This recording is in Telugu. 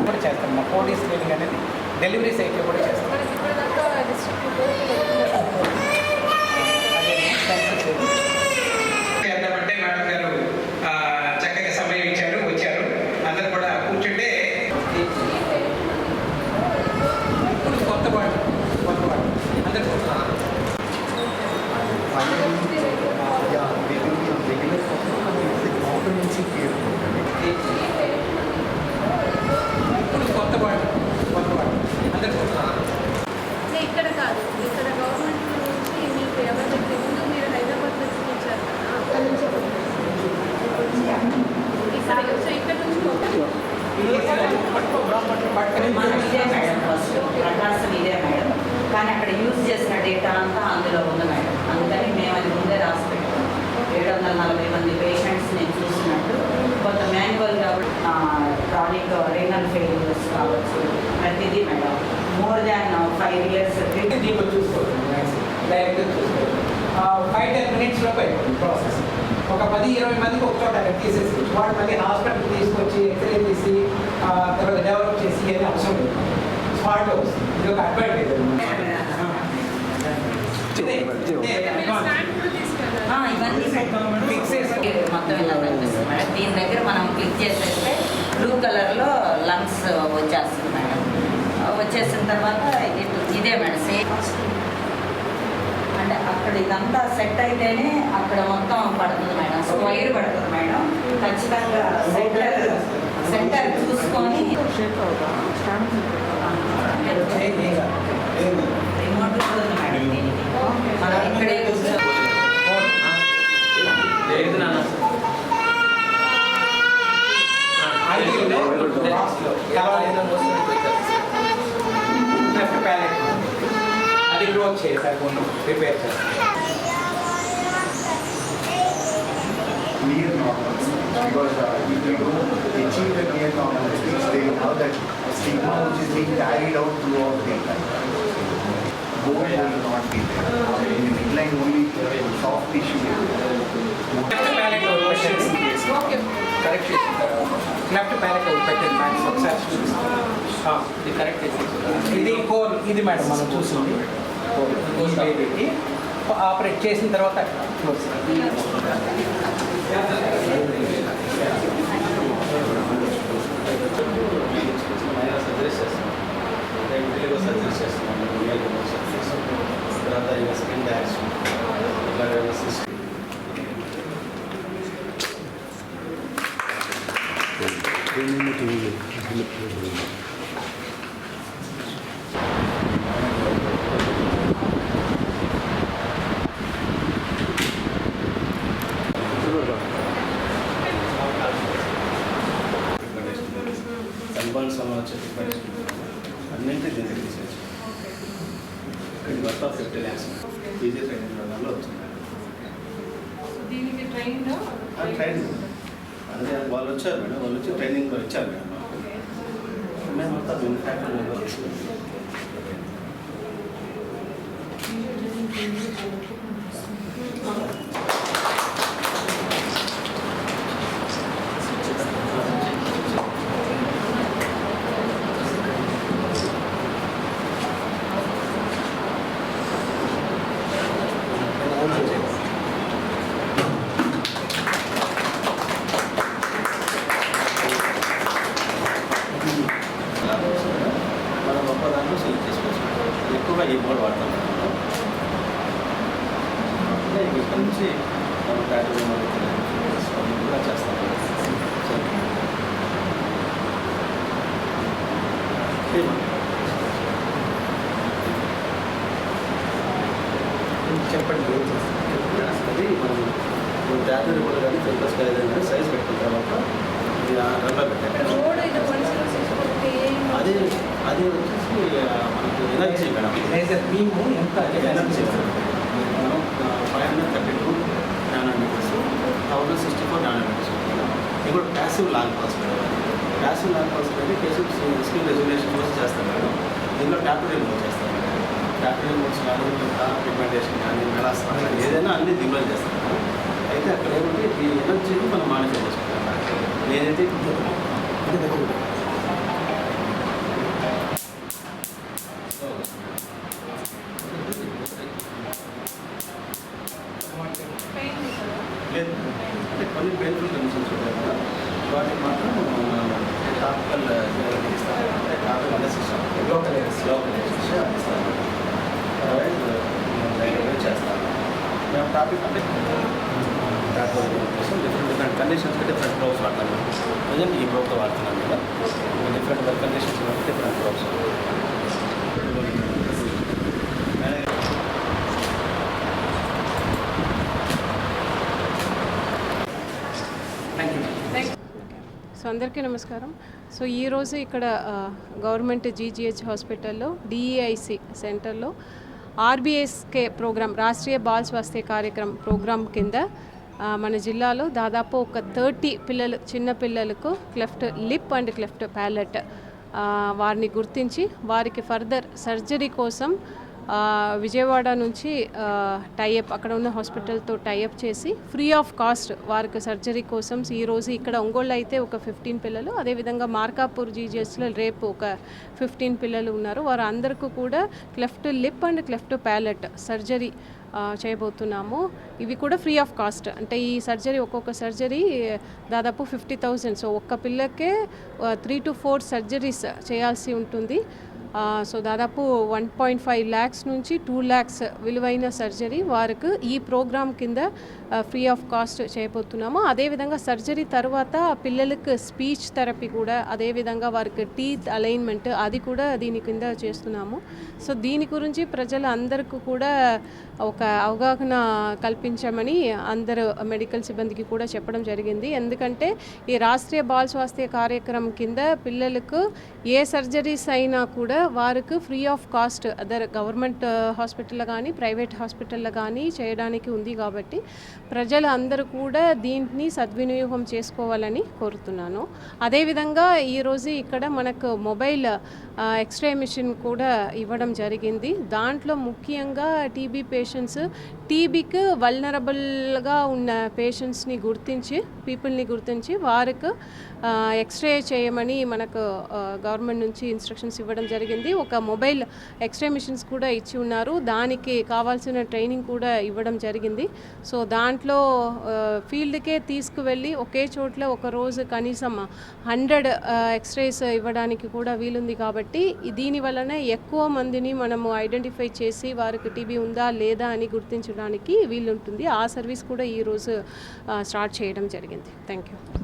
కూడా చేస్తాం మా ఫోర్ డేస్ ట్రైనింగ్ అనేది డెలివరీ సైట్లో కూడా చేస్తాం అదే ఇయర్స్ దీంట్లో చూసుకోవచ్చు డైరెక్ట్గా చూసుకోవచ్చు ఫైవ్ టెన్ మినిట్స్లో అయిపోతుంది ప్రాసెస్ ఒక పది ఇరవై మందికి ఒక చోట తీసేసి వాడు మళ్ళీ హాస్పిటల్ తీసుకొచ్చి ఎక్స్రే తీసి ఆ, తర్వాత డెవలప్ చేసి అని అవసరం లేదు. స్మార్ట్ హౌస్ ఇది ఒక అడ్వాంటేజ్. మొత్తం ఇలా దీని దగ్గర మనం క్లిక్ చేసేస్తే బ్లూ కలర్లో లంగ్స్ వచ్చేస్తుంది మేడం వచ్చేసిన తర్వాత ఇటు ఇదే మేడం సేమ్ అంటే అక్కడ ఇదంతా సెట్ అయితేనే అక్కడ మొత్తం పడుతుంది మేడం స్క్వైర్ పడుతుంది మేడం. ఖచ్చితంగా సెంటర్ సెంటర్ చూసుకొని గ్రోత్ చేశారు కొన్ని రిపేర్ చేస్తారు near normal because uh, if you don't achieve the near normality, they have that stigma which is being carried out throughout the life. Bone will not be there. In the midline only soft tissue. Left palate okay correct చేసిన తర్వాత లెఫ్ట్ ప్యాలెట్ పెట్టండి మేడం ఒకసారి చూపిస్తాను ఆ, ఇది కరెక్ట్ చేసి ఇది కోర్ ఇది మేడం మనం చూసింది ఈ బేబీకి ఆపరేట్ చేసిన తర్వాత క్లోజ్ సల్మాన్ సమాజ్ వచ్చేసి అన్నింటి దీనికి తీసేసి ఇది మొత్తం ఫిఫ్టీ ల్యాక్స్. ఈజీ ట్రైనింగ్ వల్ల వచ్చింది. దీనికి ట్రైన్ ఆ? ట్రైనింగ్ అదే వాళ్ళు వచ్చారు మేడం. వాళ్ళు వచ్చి ట్రైనింగ్ కూడా ఇచ్చారు మేడం. మేము మొత్తం మ్యానుఫ్యాక్చరింగ్ మనం గొప్ప దాంట్లో సెలెక్ట్ చేసుకోవచ్చు కూడా ఈ బోర్డు వాడతాం అంటే ఇక్కడ నుంచి మనం కూడా చేస్తాం సరే. చెప్పండి అది మనం ట్యాబ్లెట్ కూడా కానీ ఫిల్టర్స్ కానీ సైజ్ పెట్టిన తర్వాత ఇది రబ్బర్ పెట్టాలి రోడ్ అది వచ్చేసి మనకు ఎనర్జీ మేడం. లేజర్ బీమ్ ఎంత ఎనర్జీ మనం five hundred thirty two nanometers thousand sixty four nanometers ఇది కూడా passive long pass plastic non pulse అనేది పేషెంట్స్ స్కిన్ రెజల్యూషన్ కోసం చేస్తాం మేడం. దీనిలో ట్యాబ్లెట్ రిమూవ్ చేస్తాం ట్యాబ్లెట్ రిమూవ్స్ కానీ పిగ్మెంటేషన్ కానీ మెలాస్మా కానీ ఏదైనా అన్ని దీనిలో చేస్తాం అయితే అక్కడ ఏమంటే ఈ ఎనర్జీని మనం మానిటర్ చేసుకుంటాం నేనైతే కొన్ని పెయిన్ఫుల్ కండిషన్స్ ఉంటాయి కదా వాటికి మాత్రం టాపికల్ ఇస్తాం అంటే టాపికల్ అసిస్టం లోకల్ లోకల్ ఇస్తాం అదర్వైజ్ దగ్గర చేస్తాం మేము టాపిక్ అంటే కోసం డిఫరెంట్ డిఫరెంట్ కండిషన్స్కి డిఫరెంట్ ప్రోబ్స్ వాడతాం ప్రజెంట్ ఈ ప్రోబ్తో వాడుతున్నాం కదా. Different conditions different probes thank you so అందరికీ నమస్కారం. సో ఈరోజు ఇక్కడ గవర్నమెంట్ జీజీహెచ్ హాస్పిటల్లో డిఈఐసి సెంటర్లో ఆర్బీఎస్కే ప్రోగ్రామ్ రాష్ట్రీయ బాల్ స్వాస్థ్య కార్యక్రమం ప్రోగ్రామ్ కింద మన జిల్లాలో దాదాపు ఒక థర్టీ పిల్లలు చిన్న పిల్లలకు cleft lip and cleft palate వారిని గుర్తించి వారికి ఫర్దర్ సర్జరీ కోసం విజయవాడ నుంచి టైఅప్ అక్కడ ఉన్న హాస్పిటల్తో టైఅప్ చేసి ఫ్రీ ఆఫ్ కాస్ట్ వారికి సర్జరీ కోసం ఈరోజు ఇక్కడ ఒంగోలు అయితే ఒక ఫిఫ్టీన్ పిల్లలు అదేవిధంగా మార్కాపూర్ జీజీఎస్లో రేపు ఒక ఫిఫ్టీన్ పిల్లలు ఉన్నారు. వారు అందరికీ కూడా cleft lip and cleft palate surgery చేయబోతున్నాము. ఇవి కూడా ఫ్రీ ఆఫ్ కాస్ట్ అంటే ఈ సర్జరీ ఒక్కొక్క సర్జరీ దాదాపు ఫిఫ్టీ థౌజండ్ సో ఒక్క పిల్లకే త్రీ టు ఫోర్ సర్జరీస్ చేయాల్సి ఉంటుంది. సో దాదాపు వన్ పాయింట్ ఫైవ్ ల్యాక్స్ నుంచి టూ ల్యాక్స్ విలువైన సర్జరీ వారికి ఈ ప్రోగ్రామ్ కింద ఫ్రీ ఆఫ్ కాస్ట్ చేయబోతున్నాము. అదేవిధంగా సర్జరీ తర్వాత పిల్లలకు స్పీచ్ థెరపీ కూడా అదేవిధంగా వారికి టీత్ అలైన్మెంట్ అది కూడా దీని కింద చేస్తున్నాము. సో దీని గురించి ప్రజలు అందరికీ కూడా ఒక అవగాహన కల్పించమని అందరు మెడికల్ సిబ్బందికి కూడా చెప్పడం జరిగింది. ఎందుకంటే ఈ రాష్ట్రీయ బాల్ స్వాస్థ్య కార్యక్రమం కింద పిల్లలకు ఏ సర్జరీస్ అయినా కూడా వారికి free of cost other government హాస్పిటల్లో కానీ ప్రైవేట్ హాస్పిటల్లో కానీ చేయడానికి ఉంది కాబట్టి ప్రజలు అందరూ కూడా దీన్ని సద్వినియోగం చేసుకోవాలని కోరుతున్నాను. అదేవిధంగా ఈరోజు ఇక్కడ మనకు మొబైల్ ఎక్స్రే మిషన్ కూడా ఇవ్వడం జరిగింది. దాంట్లో ముఖ్యంగా టీబీ పేషెంట్స్ టీబీకి వల్నరబుల్గా ఉన్న పేషెంట్స్ని గుర్తించి పీపుల్ని గుర్తించి వారికి ఎక్స్రే చేయమని మనకు గవర్నమెంట్ నుంచి ఇన్స్ట్రక్షన్స్ ఇవ్వడం జరిగింది. ఒక మొబైల్ ఎక్స్రే మిషన్స్ కూడా ఇచ్చి ఉన్నారు. దానికి కావాల్సిన ట్రైనింగ్ కూడా ఇవ్వడం జరిగింది. సో దాంట్లో ఫీల్డ్కే తీసుకువెళ్ళి ఒకే చోట్ల ఒక రోజు కనీసం హండ్రెడ్ ఎక్స్రేస్ ఇవ్వడానికి కూడా వీలుంది కాబట్టి దీని వలనే ఎక్కువ మందిని మనము ఐడెంటిఫై చేసి వారికి టీబీ ఉందా లేదా అని గుర్తించడానికి వీలుంటుంది. ఆ సర్వీస్ కూడా ఈరోజు స్టార్ట్ చేయడం జరిగింది. Thank you